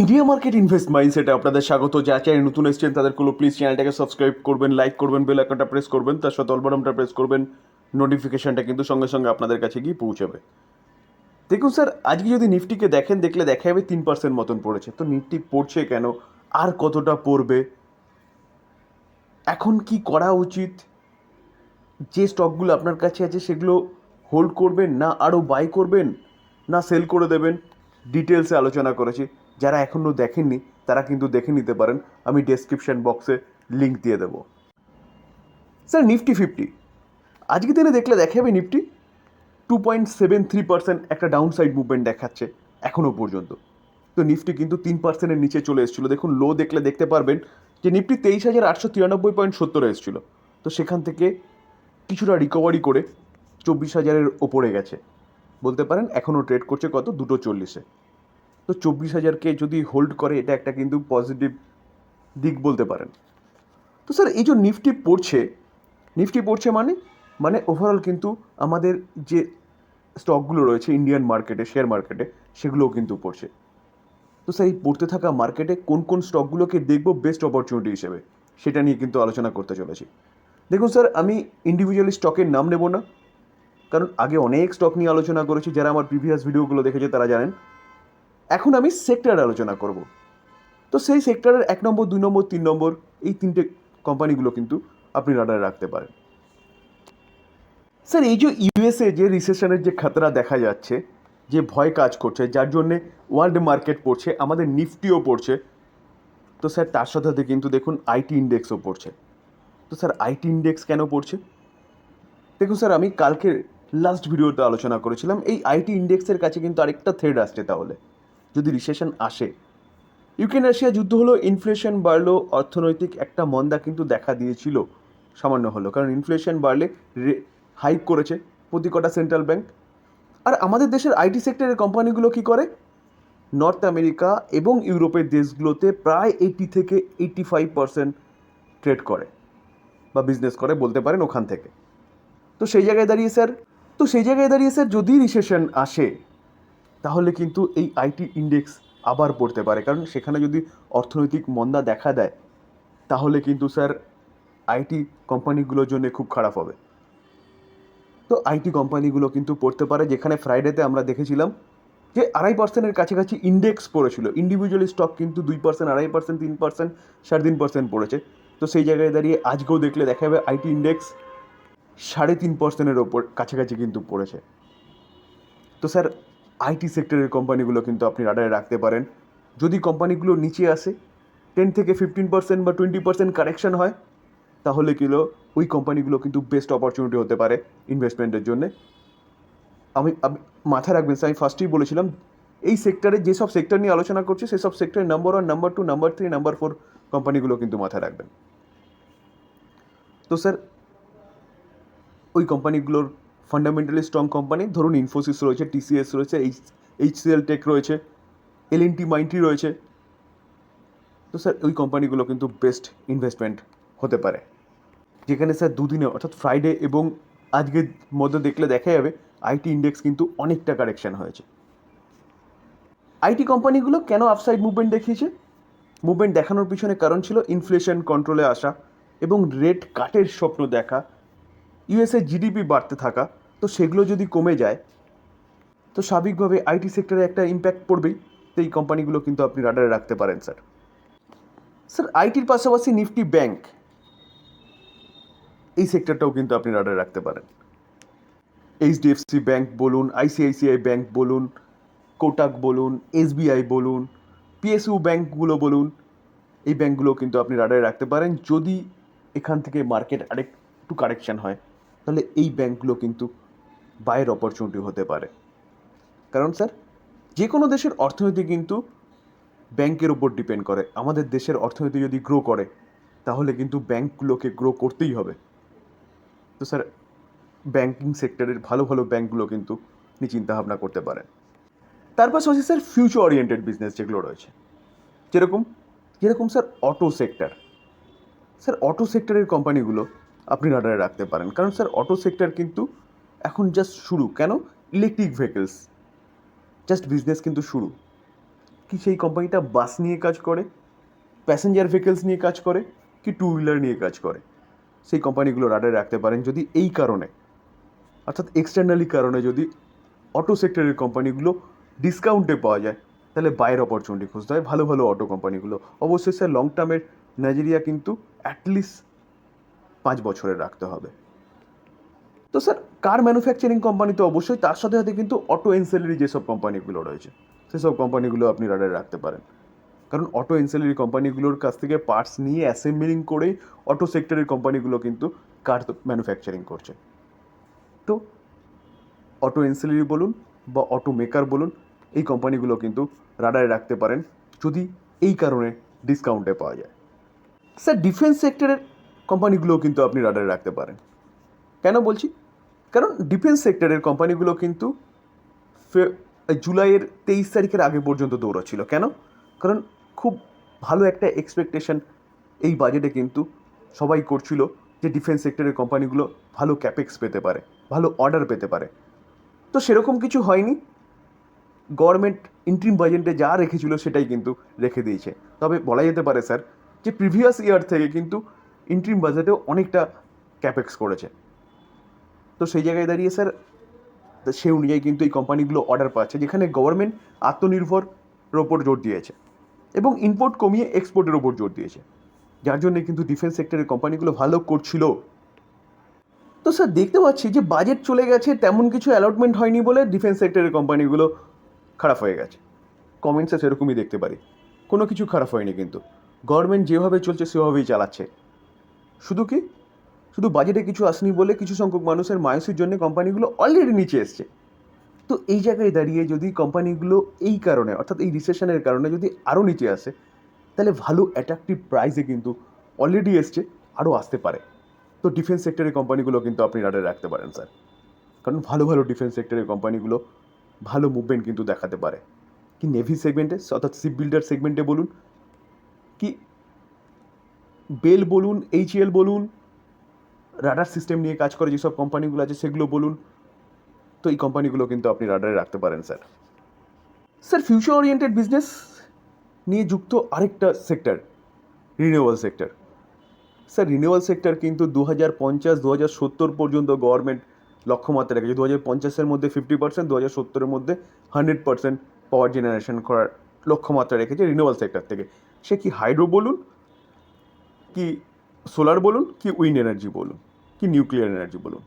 India market invest মাইন্ডসেটে আপনাদের স্বাগত। যা চাই নতুন এসেছেন তাদেরগুলো প্লিজ চ্যানেলটাকে সাবস্ক্রাইব করবেন লাইক করবেন বেল আইকনটা প্রেস করবেন, তার সাথে অলবাটনটা প্রেস করবেন নোটিফিকেশনটা কিন্তু সঙ্গে সঙ্গে আপনাদের কাছে গিয়ে পৌঁছাবে। দেখুন স্যার আজকে যদি নিফটিকে দেখেন, দেখলে দেখা যাবে তিন পার্সেন্ট মতন পড়েছে। তো নিফটি পড়ছে কেন? আর কতটা পড়বে? এখন কি করা উচিত? যে স্টকগুলো আপনার কাছে আছে, সেগুলো হোল্ড করবেন, না আরও বাই করবেন, না সেল করে দেবেন? ডিটেলসে আলোচনা করেছি। যারা এখনও দেখেননি, তারা কিন্তু দেখে নিতে পারেন। আমি ডেসক্রিপশন বক্সে লিঙ্ক দিয়ে দেবো। স্যার নিফটি ফিফটি আজকে দিনে দেখলে দেখা যাবে Nifty two point seven three percent একটা ডাউন সাইড মুভমেন্ট দেখাচ্ছে এখনও পর্যন্ত। তো নিফটি কিন্তু তিন পার্সেন্টের নিচে চলে এসেছিল। দেখুন লো দেখলে দেখতে পারবেন যে নিফটি তেইশ হাজার আটশো তিরানব্বই পয়েন্ট সত্তরে এসেছিল। তো সেখান থেকে কিছুটা রিকভারি করে চব্বিশ হাজারের ওপরে গেছে। বলতে পারেন এখনও ট্রেড করছে কত? দুটো চল্লিশে। তো চব্বিশ হাজারকে যদি হোল্ড করে, এটা একটা কিন্তু পজিটিভ দিক বলতে পারেন। তো স্যার এই যে নিফটি পড়ছে নিফটি পড়ছে মানে মানে ওভারঅল কিন্তু আমাদের যে স্টকগুলো রয়েছে ইন্ডিয়ান মার্কেটে শেয়ার মার্কেটে সেগুলোও কিন্তু পড়ছে। তো স্যার এই পড়তে থাকা মার্কেটে কোন কোন স্টকগুলোকে দেখব বেস্ট অপরচুনিটি হিসেবে, সেটা নিয়ে কিন্তু আলোচনা করতে চলেছি। দেখুন স্যার আমি ইন্ডিভিজুয়ালি স্টকের নাম নেব না, কারণ আগে অনেক স্টক নিয়ে আলোচনা করেছি, যারা আমার প্রিভিয়াস ভিডিওগুলো দেখেছে তারা জানেন। এখন আমি সেক্টর আলোচনা করব। তো সেই সেক্টরের এক নম্বর, দুই নম্বর, তিন নম্বর এই তিনটে কোম্পানিগুলো কিন্তু আপনি রাডারে রাখতে পারেন। স্যার, এই যে ইউএসএ যে রিসেশনের যে খাতরা দেখা যাচ্ছে, যে ভয় কাজ করছে, যার জন্যে ওয়ার্ল্ড মার্কেট পড়ছে, আমাদের নিফটিও পড়ছে, তো স্যার তার সাথে সাথে কিন্তু দেখুন আইটি ইন্ডেক্সও পড়ছে। তো স্যার আইটি ইন্ডেক্স কেন পড়ছে? দেখুন স্যার, আমি কালকে লাস্ট ভিডিওতে আলোচনা করেছিলাম, এই আইটি ইন্ডেক্সের কাছে কিন্তু আরেকটা থ্রেড আসছে তাহলে। যদি রিসেশন আসে। ইউক্রেন রাশিয়া যুদ্ধ হলো ইনফ্লেশন বাড়লো, অর্থনৈতিক একটা মন্দা কিন্তু দেখা দিয়েছিল, সামান্য হলো। কারণ ইনফ্লেশন বাড়লে হাইক করেছে প্রতি কটা সেন্ট্রাল ব্যাংক আর আমাদের দেশের আইটি সেক্টরের কোম্পানিগুলো কি করে? নর্থ আমেরিকা এবং ইউরোপের দেশগুলোতে প্রায় এইটি থেকে এইটি ফাইভ পার্সেন্ট ট্রেড করে, বা বিজনেস করে বলতে পারেন ওখান থেকে। তো সেই জায়গায় দাঁড়িয়ে স্যার তো সেই জায়গায় দাঁড়িয়ে স্যার যদি রিসেশন আসে তাহলে কিন্তু এই আইটি ইন্ডেক্স আবার পড়তে পারে। কারণ সেখানে যদি অর্থনৈতিক মন্দা দেখা দেয়, তাহলে কিন্তু স্যার আইটি কোম্পানিগুলোর জন্য খুব খারাপ হবে। তো আইটি কোম্পানিগুলো কিন্তু পড়তে পারে, যেখানে ফ্রাইডেতে আমরা দেখেছিলাম যে আড়াই পার্সেন্টের কাছাকাছি ইন্ডেক্স পড়েছিল। ইন্ডিভিজুয়ালি স্টক কিন্তু দুই পার্সেন্ট আড়াই পার্সেন্ট তিন পার্সেন্ট সাড়ে তিন পার্সেন্ট পড়েছে। তো সেই জায়গায় দাঁড়িয়ে আজকেও দেখলে দেখা যাবে আইটি ইন্ডেক্স সাড়ে তিন পার্সেন্টের ওপর কাছাকাছি কিন্তু পড়েছে। তো স্যার আইটি সেক্টরের কোম্পানিগুলো কিন্তু আপনি রাডারে রাখতে পারেন। যদি কোম্পানিগুলো নিচে আসে টেন থেকে ফিফটিন পার্সেন্ট বা টোয়েন্টি পার্সেন্ট কারেকশন হয়, তাহলে কি কিলো ওই কোম্পানিগুলো কিন্তু বেস্ট অপরচুনিটি হতে পারে ইনভেস্টমেন্টের জন্যে। আমি মাথায় রাখবেন আমি ফার্স্টেই বলেছিলাম, এই সেক্টরে যেসব সেক্টর নিয়ে আলোচনা করছি, সেসব সেক্টরের number one number two number three number four কোম্পানিগুলো কিন্তু মাথায় রাখবেন। তো স্যার ওই কোম্পানিগুলোর ফান্ডামেন্টালি স্ট্রং কোম্পানি ধরুন ইনফোসিস রয়েছে টিসিএস রয়েছে এইচ এইচসিএল টেক রয়েছে এল এন টি মাইন্টি রয়েছে, তো স্যার ওই কোম্পানিগুলো কিন্তু বেস্ট ইনভেস্টমেন্ট হতে পারে। যেখানে স্যার দুদিনে, অর্থাৎ ফ্রাইডে এবং আজকের মধ্যে দেখলে দেখা যাবে আইটি ইন্ডেক্স কিন্তু অনেকটা কারেকশন হয়েছে। আইটি কোম্পানিগুলো কেন আপসাইড মুভমেন্ট দেখিয়েছে? মুভমেন্ট দেখানোর পিছনে কারণ ছিল ইনফ্লেশন কন্ট্রোলে আসা এবং রেট কাটের স্বপ্ন দেখা ইউএসএ জিডিপি বাড়তে থাকা তো সেগুলো যদি কমে যায়, তো স্বাভাবিকভাবে আইটি সেক্টরে একটা ইম্প্যাক্ট পড়বেই। তো এই কোম্পানিগুলো কিন্তু আপনি রাডারে রাখতে পারেন স্যার স্যার আইটির পাশাপাশি নিফটি ব্যাংক এই সেক্টরটাও কিন্তু আপনি রাডারে রাখতে পারেন। এইচডিএফসি ব্যাংক বলুন, আইসিআইসিআই ব্যাংক বলুন, কোটাক বলুন, এসবিআই বলুন, পিএসইউ ব্যাংকগুলো বলুন, এই ব্যাংকগুলো কিন্তু আপনি রাডারে রাখতে পারেন। যদি এখান থেকে মার্কেট আরেকটু কারেকশন হয়, তাহলে এই ব্যাংকগুলো কিন্তু বাইয়ের অপরচুনিটি হতে পারে। কারণ স্যার যে কোনো দেশের অর্থনীতি কিন্তু ব্যাংকের উপর ডিপেন্ড করে। আমাদের দেশের অর্থনীতি যদি গ্রো করে, তাহলে কিন্তু ব্যাংকগুলোকে গ্রো করতেই হবে। তো স্যার ব্যাংকিং সেক্টরের ভালো ভালো ব্যাংকগুলো কিন্তু আপনি চিন্তাভাবনা করতে পারেন তার পাশাপাশি স্যার ফিউচার ওরিয়েন্টেড বিজনেস যেগুলো রয়েছে, যেরকম যেরকম sir auto sector sir auto সেক্টরের কোম্পানিগুলো আপনি রাডারে রাখতে পারেন। কারণ স্যার অটো সেক্টর কিন্তু এখন জাস্ট শুরু। কেন? ইলেকট্রিক ভেহিকলস জাস্ট বিজনেস কিন্তু শুরু। কি সেই কোম্পানিটা বাস নিয়ে কাজ করে? প্যাসেঞ্জার ভেহিকেলস নিয়ে কাজ করে? কি টু হুইলার নিয়ে কাজ করে? সেই কোম্পানিগুলো রাডারে রাখতে পারেন যদি এই কারণে। অর্থাৎ এক্সটার্নালি কারণে যদি অটো সেক্টরের কোম্পানিগুলো ডিসকাউন্টে পাওয়া যায়, তাহলে বাইরের অপরচুনিটি খুঁজতে হয়। ভালো ভালো অটো কোম্পানিগুলো অবশ্যই স্যার লং টার্মের নাইজেরিয়া কিন্তু অ্যাটলিস্ট পাঁচ বছরে রাখতে হবে। তো স্যার কার ম্যানুফ্যাকচারিং কোম্পানি তো অবশ্যই, তার সাথে সাথে কিন্তু অটো এনসেলারি যেসব কোম্পানিগুলো রয়েছে, সেসব কোম্পানিগুলো আপনি রাডারে রাখতে পারেন। কারণ অটো এনসেলারি কোম্পানিগুলোর কাছ থেকে পার্টস নিয়ে অ্যাসেম্বলিং করেই অটো সেক্টরের কোম্পানিগুলো কিন্তু কার ম্যানুফ্যাকচারিং করছে। তো অটো এনসেলারি বলুন বা অটো মেকার বলুন, এই কোম্পানিগুলো কিন্তু রাডারে রাখতে পারেন, যদি এই কারণে ডিসকাউন্টে পাওয়া যায়। স্যার ডিফেন্স সেক্টরের কোম্পানিগুলোও কিন্তু আপনি রাডারে রাখতে পারেন। কেন বলছি? কারণ ডিফেন্স সেক্টরের কোম্পানিগুলো কিন্তু জুলাইয়ের তেইশ তারিখের আগে পর্যন্ত দৌড়াচ্ছিল। কেন? কারণ খুব ভালো একটা এক্সপেকটেশন এই বাজেটে কিন্তু সবাই করছিল যে ডিফেন্স সেক্টরের কোম্পানিগুলো ভালো ক্যাপেক্স পেতে পারে, ভালো অর্ডার পেতে পারে। তো সেরকম কিছু হয়নি। গভর্নমেন্ট ইন্ট্রিম বাজেটে যা রেখেছিল সেটাই কিন্তু রেখে দিয়েছে। তবে বলা যেতে পারে স্যার যে প্রিভিয়াস ইয়ার থেকে কিন্তু ইন্ট্রিম বাজেটেও অনেকটা ক্যাপেক্স করেছে। তো সেই জায়গায় দাঁড়িয়ে, স্যার সেই অনুযায়ী কিন্তু এই কোম্পানিগুলো অর্ডার পাচ্ছে, যেখানে গভর্নমেন্ট আত্মনির্ভরের ওপর জোর দিয়েছে এবং ইম্পোর্ট কমিয়ে এক্সপোর্টের ওপর জোর দিয়েছে। যার জন্য কিন্তু ডিফেন্স সেক্টরের কোম্পানিগুলো ভালো করছিল। তো স্যার, দেখতে পাচ্ছি যে বাজেট চলে গেছে, তেমন কিছু অ্যালটমেন্ট হয়নি বলে ডিফেন্স সেক্টরের কোম্পানিগুলো খারাপ হয়ে গেছে। কমেন্টসে সেরকমই দেখতে পারি। কোনো কিছু খারাপ হয়নি কিন্তু। গভর্নমেন্ট যেভাবে চলছে, সেভাবেই চালাচ্ছে। শুধু কি শুধু বাজেটে কিছু আসেনি বলে কিছু সংখ্যক মানুষের মায়ুসির জন্য কোম্পানিগুলো অলরেডি নিচে এসছে। তো এই জায়গায় দাঁড়িয়ে যদি কোম্পানিগুলো এই কারণে, অর্থাৎ এই রিসেশনের কারণে যদি আরও নিচে আসে, তাহলে ভালো অ্যাট্রাকটিভ প্রাইসে কিন্তু অলরেডি এসছে আরও আসতে পারে। তো ডিফেন্স সেক্টরের কোম্পানিগুলো কিন্তু আপনি রাডারে রাখতে পারেন স্যার কারণ ভালো ভালো ডিফেন্স সেক্টরের কোম্পানিগুলো ভালো মুভমেন্ট কিন্তু দেখাতে পারে। কি নেভি সেগমেন্টে অর্থাৎ শিপ বিল্ডার সেগমেন্টে বলুন, কি বেল বলুন এইচএল বলুন রাডার সিস্টেম নিয়ে কাজ করে যেসব কোম্পানিগুলো আছে, সেগুলো বলুন। তো এই কোম্পানিগুলো কিন্তু আপনি রাডারে রাখতে পারেন, sir. Sir future oriented business নিয়ে যুক্ত আরেকটা sector renewal sector sir renewal sector কিন্তু দু হাজার পঞ্চাশ দু হাজার সত্তর পর্যন্ত গভর্নমেন্ট লক্ষ্যমাত্রা রেখেছে। দু হাজার পঞ্চাশের মধ্যে ফিফটি পার্সেন্ট দু হাজার সত্তরের মধ্যে হান্ড্রেড পার্সেন্ট পাওয়ার জেনারেশন করার লক্ষ্যমাত্রা রেখেছে রিনিউয়াল সেক্টর থেকে। সে কি হাইড্রো বলুন? কি সোলার বলুন কি উইন্ড এনার্জি বলুন, কি নিউক্লিয়ার এনার্জি বলুন।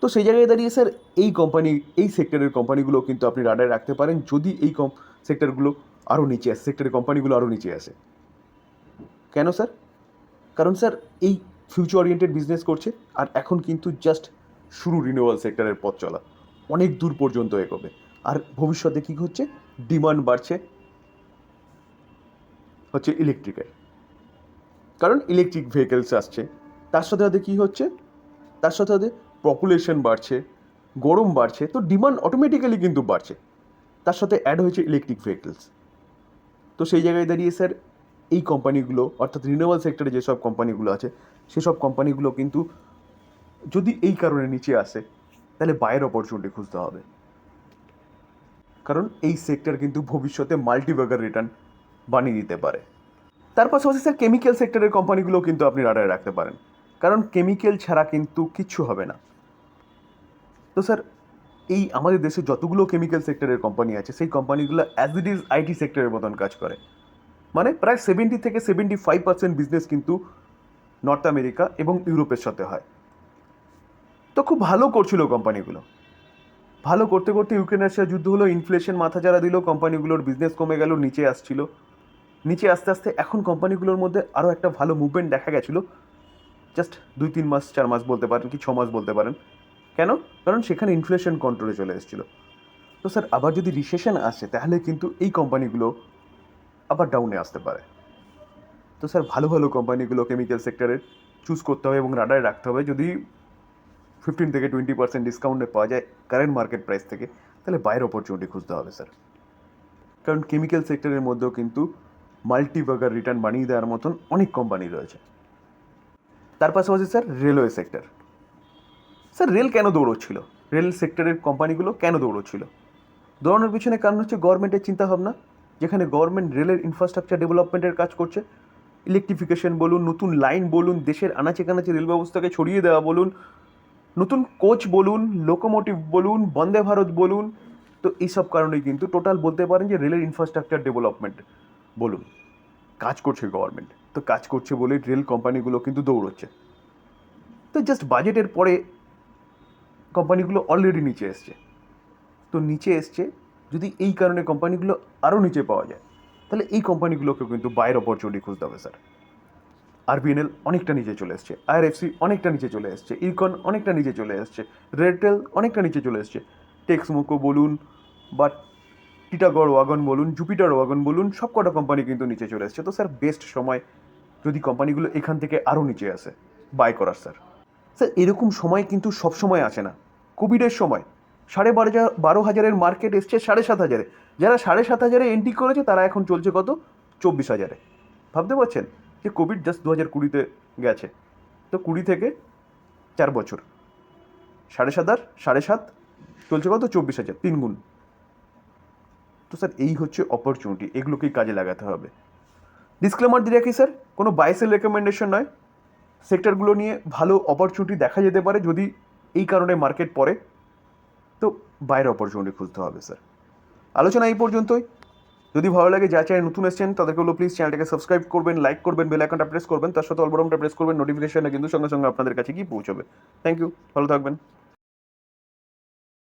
তো সেই জায়গায় দাঁড়িয়ে স্যার, এই কোম্পানি এই সেক্টরের কোম্পানিগুলো কিন্তু আপনি রাডারে রাখতে পারেন, যদি এই কম সেক্টরগুলো আরও নিচে আসে সেক্টরের কোম্পানিগুলো আরও নিচে আসে। কেন স্যার? কারণ স্যার, এই ফিউচার ওরিয়েন্টেড বিজনেস করছে, আর এখন কিন্তু জাস্ট শুরু রিনিউয়াল সেক্টরের পথ চলা। অনেক দূর পর্যন্ত এগোবে। আর ভবিষ্যতে কী হচ্ছে? ডিমান্ড বাড়ছে। হচ্ছে ইলেকট্রিকের কারণ ইলেকট্রিক ভেহিকেলস আসছে। তার সাথে সাথে কী হচ্ছে? তার সাথে সাথে পপুলেশন বাড়ছে, গরম বাড়ছে, তো ডিমান্ড অটোমেটিক্যালি কিন্তু বাড়ছে। তার সাথে অ্যাড হয়েছে ইলেকট্রিক ভেহিকেলস তো সেই জায়গায় দাঁড়িয়ে স্যার এই কোম্পানিগুলো অর্থাৎ রিনিউয়াল সেক্টরে যেসব কোম্পানিগুলো আছে, সেসব কোম্পানিগুলো কিন্তু যদি এই কারণে নিচে আসে, তাহলে বাইরের অপরচুনিটি খুঁজতে হবে। কারণ এই সেক্টর কিন্তু ভবিষ্যতে মাল্টিবাগার রিটার্ন বানিয়ে দিতে পারে। তার পাশাপাশি স্যার কেমিক্যাল সেক্টরের কোম্পানিগুলো কিন্তু আপনি রাডারে রাখতে পারেন। কারণ কেমিক্যাল ছাড়া কিন্তু কিচ্ছু হবে না। তো স্যার এই আমাদের দেশে যতগুলো কেমিক্যাল সেক্টরের কোম্পানি আছে, সেই কোম্পানিগুলো অ্যাজ ইট ইজ আইটি সেক্টরের মতন কাজ করে। মানে প্রায় সেভেন্টি থেকে সেভেন্টি ফাইভ পার্সেন্ট বিজনেস কিন্তু নর্থ আমেরিকা এবং ইউরোপের সাথে হয়। তো খুব ভালো করছিল কোম্পানিগুলো ভালো করতে করতে ইউক্রেন রাশিয়া যুদ্ধ হলো ইনফ্লেশন মাথা যারা দিল কোম্পানিগুলোর বিজনেস কমে গেল, নিচে আসছিল। নিচে আস্তে আস্তে এখন কোম্পানিগুলোর মধ্যে আরও একটা ভালো মুভমেন্ট দেখা গেছিল। জাস্ট দুই, তিন মাস, চার মাস বলতে পারেন কি, ছ মাস বলতে পারেন। কেন? কারণ সেখানে ইনফ্লেশন কন্ট্রোলে চলে এসেছিল। তো স্যার, আবার যদি রিসেশন আসে, তাহলে কিন্তু এই কোম্পানিগুলো আবার ডাউনে আসতে পারে। তো স্যার, ভালো ভালো কোম্পানিগুলো কেমিক্যাল সেক্টরের চুজ করতে হবে এবং রাডারে রাখতে হবে। যদি ফিফটিন থেকে টোয়েন্টি পার্সেন্ট ডিসকাউন্টে পাওয়া যায় কারেন্ট মার্কেট প্রাইস থেকে, তাহলে বাইরের অপরচুনিটি খুঁজতে হবে, স্যার। কারণ কেমিক্যাল সেক্টরের মধ্যেও কিন্তু মাল্টিবাগার রিটার্ন বানিয়ে দেওয়ার মতন অনেক কোম্পানি রয়েছে। তার পাশাপাশি sir railway sector sir rail কেন দৌড়চ্ছিল? রেল সেক্টরের কোম্পানিগুলো কেন দৌড়চ্ছিল? দৌড়ানোর পিছনে কারণ হচ্ছে গভর্নমেন্টের চিন্তাভাবনা, যেখানে গভর্নমেন্ট রেলের ইনফ্রাস্ট্রাকচার ডেভেলপমেন্টের কাজ করছে। ইলেকট্রিফিকেশন বলুন, নতুন লাইন বলুন, দেশের আনাচে কানাচে রেল ব্যবস্থাকে ছড়িয়ে দেওয়া বলুন, নতুন কোচ বলুন লোকোমোটিভ বলুন, বন্দে ভারত বলুন, তো এইসব কারণেই কিন্তু টোটাল বলতে পারেন যে রেলের ইনফ্রাস্ট্রাকচার ডেভেলপমেন্ট বলুন, কাজ করছে গভর্নমেন্ট তো কাজ করছে বলে রেল কোম্পানিগুলো কিন্তু দৌড়চ্ছে। তো জাস্ট বাজেটের পরে কোম্পানিগুলো অলরেডি নিচে এসছে। তো নিচে এসছে, যদি এই কারণে কোম্পানিগুলো আরও নিচে পাওয়া যায়, তাহলে এই কোম্পানিগুলোকেও কিন্তু বাইরের অপরচুনিটি খুঁজতে হবে স্যার আরবিএনএল অনেকটা নিচে চলে এসছে আইআরএফসি অনেকটা নিচে চলে এসছে ইরকন অনেকটা নিচে চলে এসছে রেডটেল অনেকটা নিচে চলে এসছে। টেক্সমোকো বলুন বা টিটাগড় ওয়াগন বলুন জুপিটার ওয়াগন বলুন, সব কটা কোম্পানি কিন্তু নিচে চলে এসছে। তো স্যার বেস্ট সময় যদি কোম্পানিগুলো এখান থেকে আরও নিচে আসে বাই করার স্যার স্যার এরকম সময় কিন্তু সব সময় আসে না। কোভিডের সময়, সাড়ে বারো বারো হাজারের মার্কেট এসছে সাড়ে সাত হাজারে। যারা সাড়ে সাত হাজারে এন্ট্রি করেছে, তারা এখন চলছে কত? চব্বিশ হাজারে। ভাবতে পারছেন? যে কোভিড জাস্ট দু হাজার কুড়িতে গেছে। তো কুড়ি থেকে চার বছর। সাড়ে সাত আর সাড়ে সাত চলছে কত? চব্বিশ হাজার তিন গুণ তো স্যার, এই হচ্ছে অপরচুনিটি এগুলোকেই কাজে লাগাতে হবে। ডিসক্লেমার দিয়ে রাখি, স্যার, কোনো বাইসেল রেকমেন্ডেশন নয়। সেক্টরগুলো নিয়ে ভালো অপরচুনিটি দেখা যেতে পারে যদি এই কারণে মার্কেট পড়ে। তো বাইরে অপরচুনিটি খুঁজতে হবে, স্যার। আলোচনা এই পর্যন্তই। যদি ভালো লাগে যা চাই নতুন এসছেন, তাদেরকে হলো প্লিজ চ্যানেলটাকে সাবস্ক্রাইব করবেন লাইক করবেন বেল আইকনটা প্রেস করবেন, তার সাথে অলবরমটা প্রেস করবেন নোটিফিকেশনটা কিন্তু সঙ্গে সঙ্গে আপনাদের কাছে গিয়ে পৌঁছবে। থ্যাংক ইউ ভালো থাকবেন।